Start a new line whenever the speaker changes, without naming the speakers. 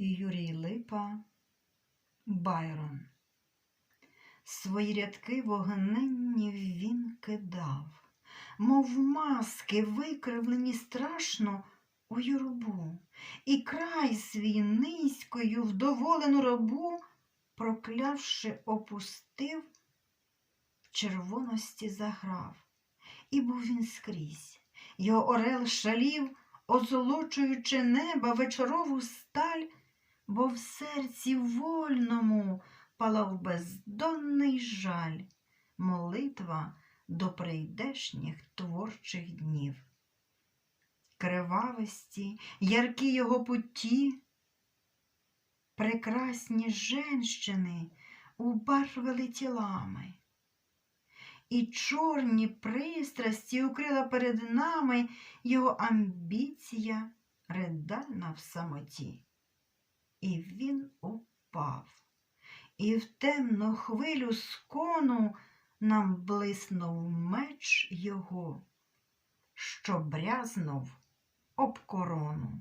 Юрій Липа Байрон. Свої рядки вогненні він кидав, мов маски, викривлені страшно у юрбу, і край свій низькою вдоволену рабу, проклявши, опустив, в червоності заграв. І був він скрізь. Його орел шалів, озолочуючи неба вечорову сталь, бо в серці вольному палав бездонний жаль, молитва до прийдешніх творчих днів. Кривависті, яркі його путі, прекрасні женщини убарвили тілами, і чорні пристрасті укрила перед нами його амбіція ридальна в самоті. І він упав, і в темну хвилю скону нам блиснув меч його, що брязнув об корону.